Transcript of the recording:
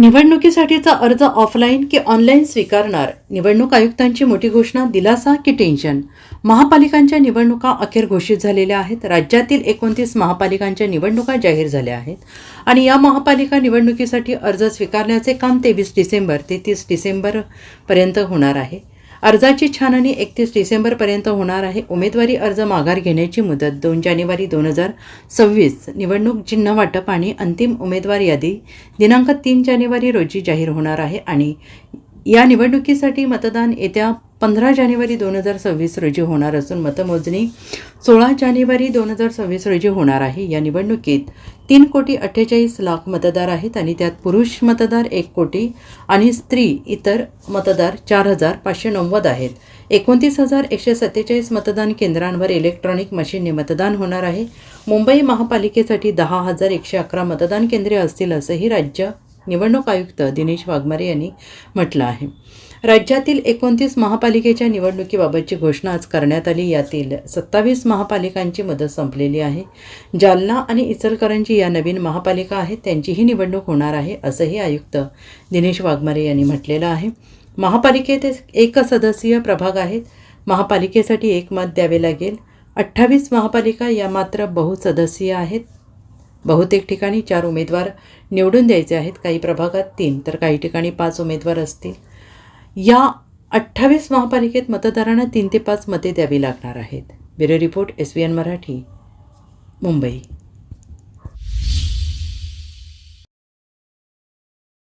निवडणुकीसाठीचा अर्ज ऑफलाईन की ऑनलाईन स्वीकारणार? निवडणूक आयुक्तांची मोठी घोषणा दिलासा की टेन्शन? महापालिकांच्या निवडणुका अखेर घोषित झालेल्या आहेत. राज्यातील एकोणतीस महापालिकांच्या निवडणुका जाहीर झाल्या आहेत. आणि या महापालिका निवडणुकीसाठी अर्ज स्वीकारण्याचे काम तेवीस डिसेंबर ते तीस डिसेंबरपर्यंत होणार आहे. अर्जाची छाननी एकतीस डिसेंबरपर्यंत होणार आहे. उमेदवारी अर्ज माघार घेण्याची मुदत दोन जानेवारी दोन हजार सव्वीस. निवडणूक चिन्ह वाटप आणि अंतिम उमेदवार यादी दिनांक तीन जानेवारी रोजी जाहीर होणार आहे आणि या निवडणुकीसाठी मतदान येत्या पंधरा जानेवारी दोन हजार सव्वीस रोजी होणार असून मतमोजणी सोळा जानेवारी दोन हजार सव्वीस रोजी होणार आहे. या निवडणुकीत तीन कोटी अठ्ठेचाळीस लाख मतदार आहेत आणि त्यात पुरुष मतदार एक कोटी आणि स्त्री इतर मतदार चार हजार पाचशे नव्वद आहेत. एकोणतीस हजार एकशे सत्तेचाळीस मतदान केंद्रांवर इलेक्ट्रॉनिक मशीनने मतदान होणार आहे. मुंबई महापालिकेसाठी दहा हजार एकशे अकरा मतदान केंद्रे असतील असंही राज्य निवडणूक आयुक्त दिनेश वाघमारे यांनी म्हटलं आहे. राज्यातील एकोणतीस महापालिकेच्या निवडणुकीबाबतची घोषणा आज करण्यात आली. यातील सत्तावीस महापालिकांची मदत संपलेली आहे. जालना आणि इचलकरंजी या नवीन महापालिका आहेत. त्यांचीही निवडणूक होणार आहे असंही आयुक्त दिनेश वाघमारे यांनी म्हटलेलं आहे. महापालिकेत एक सदस्यीय प्रभाग आहेत. महापालिकेसाठी एक मत द्यावे लागेल. अठ्ठावीस महापालिका या मात्र बहुसदस्यीय आहेत. बहुतेक ठिकाणी चार उमेदवार निवडून द्यायचे आहेत. काही प्रभागात तीन तर काही ठिकाणी पाच उमेदवार असतील. या अठ्ठावीस महापालिकेत मतदारांना तीन ते पाच मते द्यावी लागणार आहेत. Bureau report S B N Marathi Mumbai.